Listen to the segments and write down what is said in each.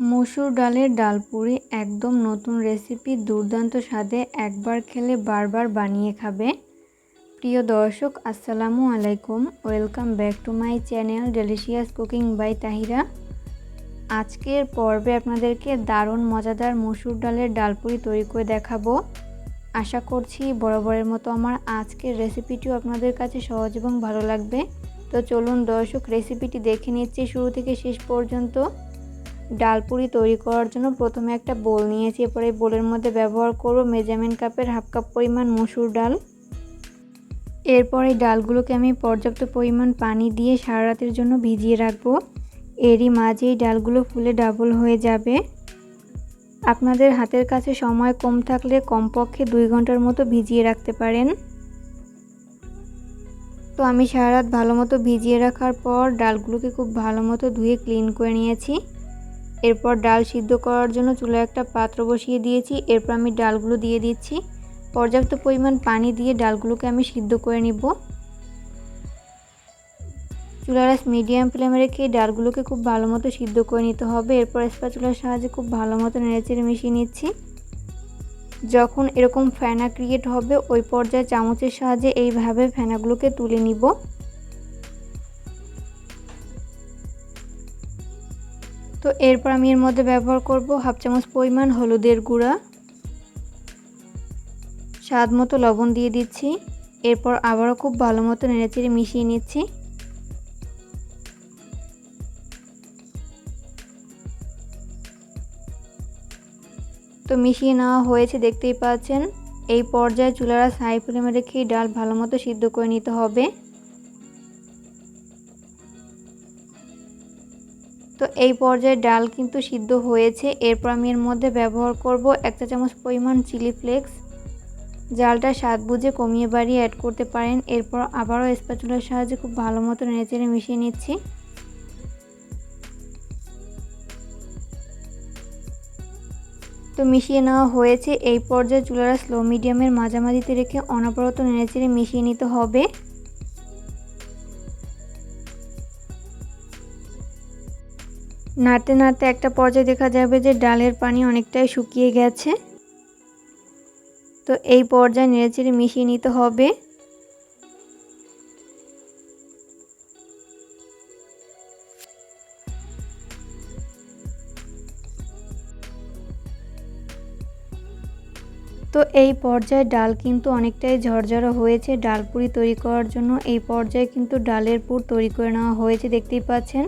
মসুর ডালের ডালপুরি একদম নতুন রেসিপি দুর্দান্ত স্বাদে একবার খেলে বারবার বানিয়ে খাবে। প্রিয় দর্শক, আসসালামু আলাইকুম। Welcome back to my channel delicious cooking by Tahira. আজকের পর্বে আপনাদেরকে দারুণ মজাদার মসুর ডালের ডালপুরি তৈরি করে দেখাবো। আশা করছি বরাবরের মতো আমার আজকের রেসিপিটিও আপনাদের কাছে সহজ এবং ভালো লাগবে। তো চলুন দর্শক, রেসিপিটি দেখে নিচ্ছি শুরু থেকে শেষ পর্যন্ত। ডালপুরি তৈরি করার জন্য প্রথমে একটা বোল নিয়েছি, এরপরে এই বোলের মধ্যে ব্যবহার করব মেজারমেন্ট কাপের হাফ কাপ পরিমাণ মসুর ডাল। এরপর এই ডালগুলোকে আমি পর্যাপ্ত পরিমাণ পানি দিয়ে সারা রাতের জন্য ভিজিয়ে রাখব। এরই মাঝে এই ডালগুলো ফুলে ডাবল হয়ে যাবে। আপনাদের হাতের কাছে সময় কম থাকলে কমপক্ষে দুই ঘণ্টার মতো ভিজিয়ে রাখতে পারেন। তো আমি সারা রাত ভালো মতো ভিজিয়ে রাখার পর ডালগুলোকে খুব ভালো মতো ধুয়ে ক্লিন করে নিয়েছি। এরপর ডাল সিদ্ধ করার জন্য চুলায় একটা পাত্র বসিয়ে দিয়েছি। এরপর আমি ডালগুলো দিয়ে দিচ্ছি। পর্যাপ্ত পরিমাণ পানি দিয়ে ডালগুলোকে আমি সিদ্ধ করে নিব। চুলার মিডিয়াম ফ্লেমে রেখে ডালগুলোকে খুব ভালো মতো সিদ্ধ করে নিতে হবে। এরপর চুলার সাহায্যে খুব ভালো মতো নেড়েচেড়ে মিশিয়ে নিচ্ছি। যখন এরকম ফেনা ক্রিয়েট হবে, ওই পর্যায়ে চামচের সাহায্যে এইভাবে ফেনাগুলোকে তুলে নিব। তো এরপর আমি এর মধ্যে ব্যবহার করব হাফ চামচ পরিমাণ হলুদের গুঁড়া। স্বাদ মতো লবণ দিয়ে দিচ্ছি। এরপর আবারও খুব ভালো মতো নেড়েচেড়ে মিশিয়ে নিচ্ছি। তো মিশিয়ে নেওয়া হয়েছে, দেখতেই পাচ্ছেন। এই পর্যায়ে চুলারা সাই ফ্লেমে রেখে ডাল ভালো মতো সিদ্ধ করে নিতে হবে। তো এই পর্যায়ে ডাল কিন্তু সিদ্ধ হয়েছে। এরপর আমি এর মধ্যে ব্যবহার করব এক চা চামচ পরিমাণ চিলি ফ্লেক্স। জালটা স্বাদ বুঝে কমিয়ে বাড়িয়ে অ্যাড করতে পারেন। এরপর আবারও স্প্যাচুলার সাহায্যে খুব ভালো মতো নেড়েচেড়ে মিশিয়ে নিচ্ছি। তো মিশিয়ে নেওয়া হয়েছে। এই পর্যায়ে চুলারা স্লো মিডিয়ামের মাঝামাঝিতে রেখে অনবরত নেড়েচেড়ে মিশিয়ে নিতে হবে। নাড়তে নাড়তে একটা পর্যায়ে দেখা যাবে যে ডালের পানি অনেকটাই শুকিয়ে গেছে। তো এই পর্যায়ে নেড়েচেড়ে মিশিয়ে নিতে হবে। তো এই পর্যায়ে ডাল কিন্তু অনেকটাই ঝরঝরা হয়েছে। ডাল পুরি তৈরি করার জন্য এই পর্যায়ে কিন্তু ডালের পুর তৈরি করে নেওয়া হয়েছে, দেখতেই পাচ্ছেন।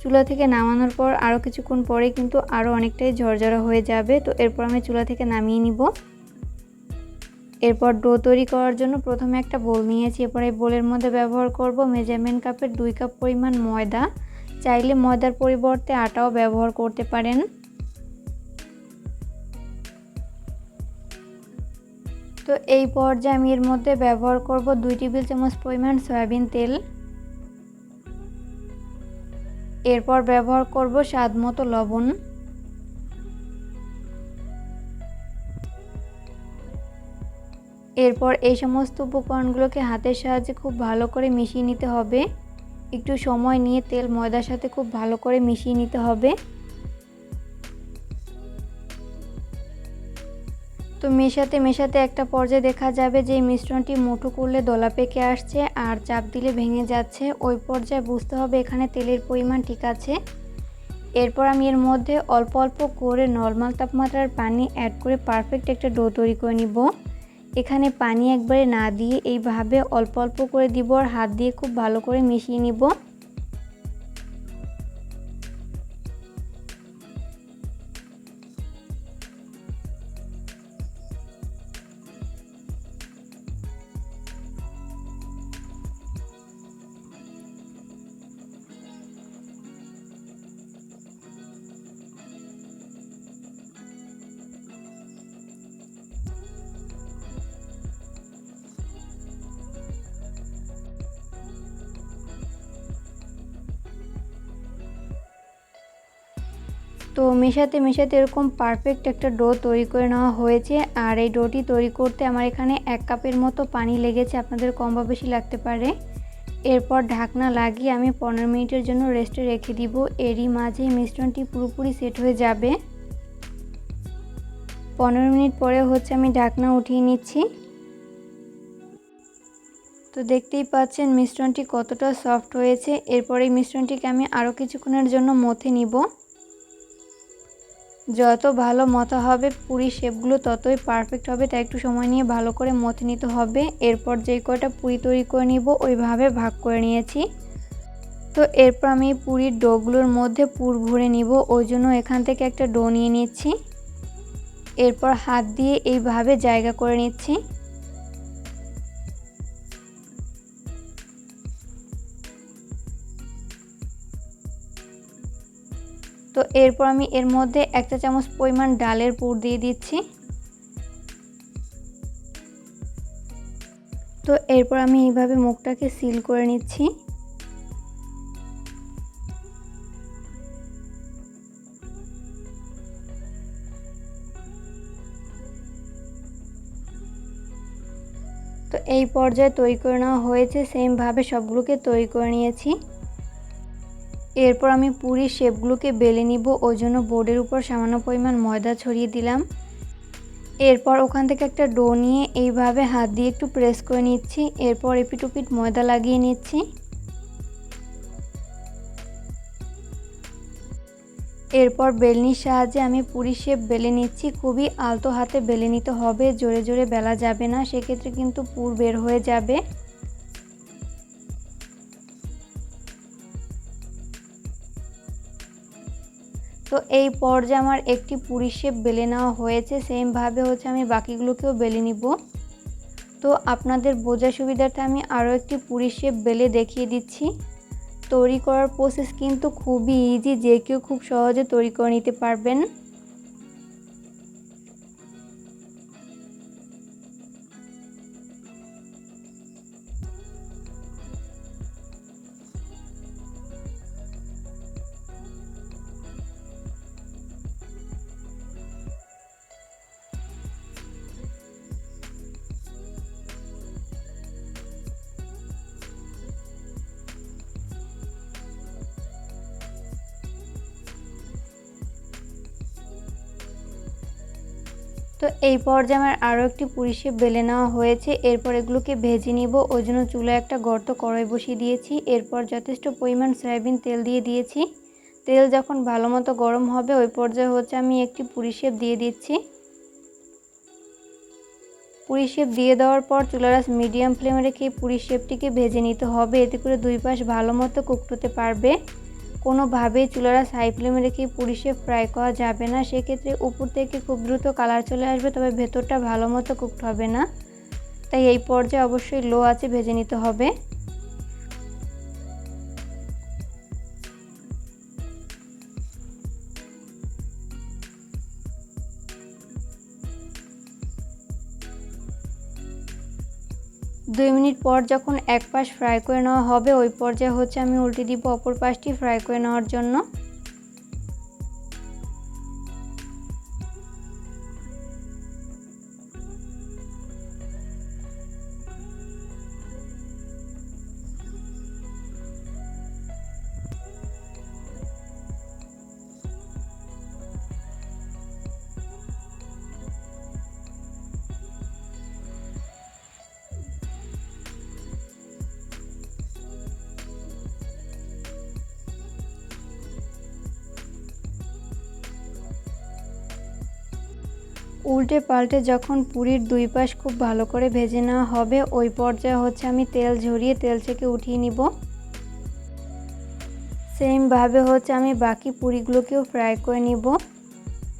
চুলা থেকে নামানোর পর আরও কিছুক্ষণ পরে কিন্তু আরও অনেকটাই ঝরঝরা হয়ে যাবে। তো এরপর আমি চুলা থেকে নামিয়ে নিব। এরপর ডো তৈরি করার জন্য প্রথমে একটা বোল নিয়েছি। এরপর এই বোলের মধ্যে ব্যবহার করব মেজারমেন্ট কাপের দুই কাপ পরিমাণ ময়দা। চাইলে ময়দার পরিবর্তে আটাও ব্যবহার করতে পারেন। তো এই পর্যায়ে আমি এর মধ্যে ব্যবহার করব দুই টেবিল চামচ পরিমাণ সয়াবিন তেল। এরপর ব্যবহার করব স্বাদ মতো লবণ। এরপর এই সমস্ত উপকরণগুলোকে হাতের সাহায্যে খুব ভালো করে মিশিয়ে নিতে হবে। একটু সময় নিয়ে তেল ময়দার সাথে খুব ভালো করে মিশিয়ে নিতে হবে। তো মেশাতে মেশাতে একটা পর্যায়ে দেখা যাবে যে এই মিশ্রণটি মুঠো করলে দলা পেকে আসছে আর চাপ দিলে ভেঙে যাচ্ছে। ওই পর্যায়ে বুঝতে হবে এখানে তেলের পরিমাণ ঠিক আছে। এরপর আমি এর মধ্যে অল্প অল্প করে নর্মাল তাপমাত্রার পানি অ্যাড করে পারফেক্ট একটা ডো তৈরি করে নিব। এখানে পানি একবারে না দিয়ে এইভাবে অল্প অল্প করে দিব আর হাত দিয়ে খুব ভালো করে মিশিয়ে নিব। তো মেশাতে মেশাতে এরকম পারফেক্ট একটা ডো তৈরি করে নেওয়া হয়েছে। আর এই ডোটি তৈরি করতে আমার এখানে এক কাপের মতো পানি লেগেছে, আপনাদের কম বা বেশি লাগতে পারে। এরপর ঢাকনা লাগিয়ে আমি পনেরো মিনিটের জন্য রেস্টে রেখে দিব। এরই মাঝে মিশ্রণটি পুরোপুরি সেট হয়ে যাবে। পনেরো মিনিট পরে হচ্ছে আমি ঢাকনা উঠিয়ে নিচ্ছি। তো দেখতেই পাচ্ছেন মিশ্রণটি কতটা সফট হয়েছে। এরপর এই মিশ্রণটিকে আমি আরও কিছুক্ষণের জন্য মথে নিব। যত ভালো মতো হবে পুরি শেপগুলো ততই পারফেক্ট হবে। তাই একটু সময় নিয়ে ভালো করে মথে নিতে হবে। এরপর যে কয়টা পুরি তৈরি করে নিব ওইভাবে ভাগ করে নিয়েছি। তো এরপর আমি পুরীর ডোগুলোর মধ্যে পুর ভরে নিব। ওই জন্য এখান থেকে একটা ডো নিয়ে নিচ্ছি। এরপর হাত দিয়ে এইভাবে জায়গা করে নিচ্ছি। তো এরপর আমি এর মধ্যে একটা চামচ পরিমাণ ডালের পুর দিয়ে দিচ্ছি। তো এরপর আমি এইভাবে মুখটাকে সিল করে নিচ্ছি। তো এই পর্যায়ে তৈরি করে নেওয়া হয়েছে সেমভাবে সবগুলোকে তৈরি করে নিয়েছি। এরপর আমি পুরি শেপগুলোকে বেলে নিব ওই জন্য বোর্ডের উপর সামান্য পরিমাণ ময়দা ছড়িয়ে দিলাম। এরপর ওখান থেকে একটা ডো নিয়ে এইভাবে হাত দিয়ে একটু প্রেস করে নিচ্ছি, এরপর এপিটুপিট ময়দা লাগিয়ে নিচ্ছি। এরপর বেলনির সাহায্যে আমি পুরি শেপ বেলে নিচ্ছি, খুবই আলতো হাতে বেলে নিতে হবে, জোরে জোরে বেলা যাবে না, সেক্ষেত্রে কিন্তু পুর বের হয়ে যাবে। তো এই পর্যায়ে আমার একটি পুরি শেপ বেলে নেওয়া হয়েছে সেমভাবে হচ্ছে আমি বাকিগুলোকেও বেলে নিব। তো আপনাদের বোঝা সুবিধার্থে আমি আরও একটি পুরি শেপ বেলে দেখিয়ে দিচ্ছি। তৈরি করার প্রসেস কিন্তু খুবই ইজি যে কেউ খুব সহজে তৈরি করে নিতে পারবেন। তো এই পর্যায়ে আমার আরও একটি পুরিশে বেলে নেওয়া হয়েছে। এরপর এগুলোকে ভেজে নিব। ওই জন্য চুলায় একটা গর্ত কড়াই বসিয়ে দিয়েছি। এরপর যথেষ্ট পরিমাণ সয়াবিন তেল দিয়ে দিয়েছি। তেল যখন ভালো মতো গরম হবে, ওই পর্যায়ে হচ্ছে আমি একটি পুরি শেপ দিয়ে দিচ্ছি। পুরি শেপ দিয়ে দেওয়ার পর চুলারাস মিডিয়াম ফ্লেমে রেখে পুরি শেপটিকে ভেজে নিতে হবে। এতে করে দুই পাশ ভালো মতো কুকটোতে পারবে। কোনোভাবেই চুলারা হাই ফ্লেমে রেখে পুরিশে ফ্রাই করা যাবে না। সেক্ষেত্রে উপর থেকে খুব দ্রুত কালার চলে আসবে, তবে ভেতরটা ভালো মতো কুকড হবে না। তাই এই পর্যায়ে অবশ্যই লো আছে ভেজে নিতে হবে। দুই মিনিট পর যখন এক পাশ ফ্রাই করে নেওয়া হবে, ওই পর্যায়ে হচ্ছে আমি উল্টে দিব অপর পাশটি ফ্রাই করে নেওয়ার জন্য। উল্টে পাল্টে যখন পুরীর দুই পাশ খুব ভালো করে ভেজে নেওয়া হবে, ওই পর্যায়ে হচ্ছে আমি তেল ঝরিয়ে তেল থেকে উঠিয়ে নিব। সেমভাবে হচ্ছে আমি বাকি পুরিগুলোকেও ফ্রাই করে নিব।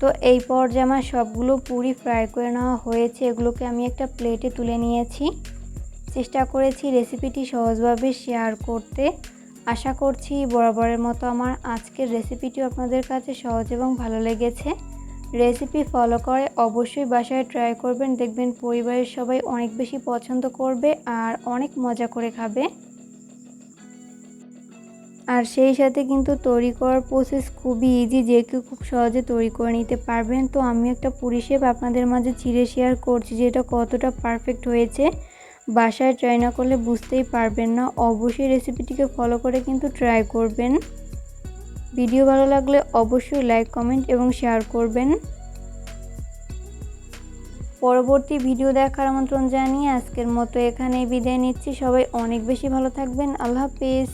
তো এই পর্যায়ে আমার সবগুলো পুরি ফ্রাই করে নেওয়া হয়েছে, এগুলোকে আমি একটা প্লেটে তুলে নিয়েছি। চেষ্টা করেছি রেসিপিটি সহজভাবে শেয়ার করতে। আশা করছি বরাবরের মতো আমার আজকের রেসিপিটিও আপনাদের কাছে সহজ এবং ভালো লেগেছে। রেসিপি ফলো করে অবশ্যই বাসায় ট্রাই করবেন। দেখবেন পরিবারের সবাই অনেক বেশি পছন্দ করবে আর অনেক মজা করে খাবে। আর সেই সাথে কিন্তু তৈরি করার প্রসেস খুবই ইজি যে কেউ খুব সহজে তৈরি করে নিতে পারবেন। তো আমি একটা পরিষেব আপনাদের মাঝে চিড়ে শেয়ার করছি যে এটা কতটা পারফেক্ট হয়েছে। বাসায় ট্রাই না করলে বুঝতেই পারবেন না। অবশ্যই রেসিপিটিকে ফলো করে কিন্তু ট্রাই করবেন। ভিডিও ভালো লাগলে অবশ্যই লাইক, কমেন্ট এবং শেয়ার করবেন। পরবর্তী ভিডিও দেখার আমন্ত্রণ জানিয়ে আজকের মতো এখানেই বিদায় নিচ্ছি। সবাই অনেক বেশি ভালো থাকবেন। আল্লাহ হাফিজ।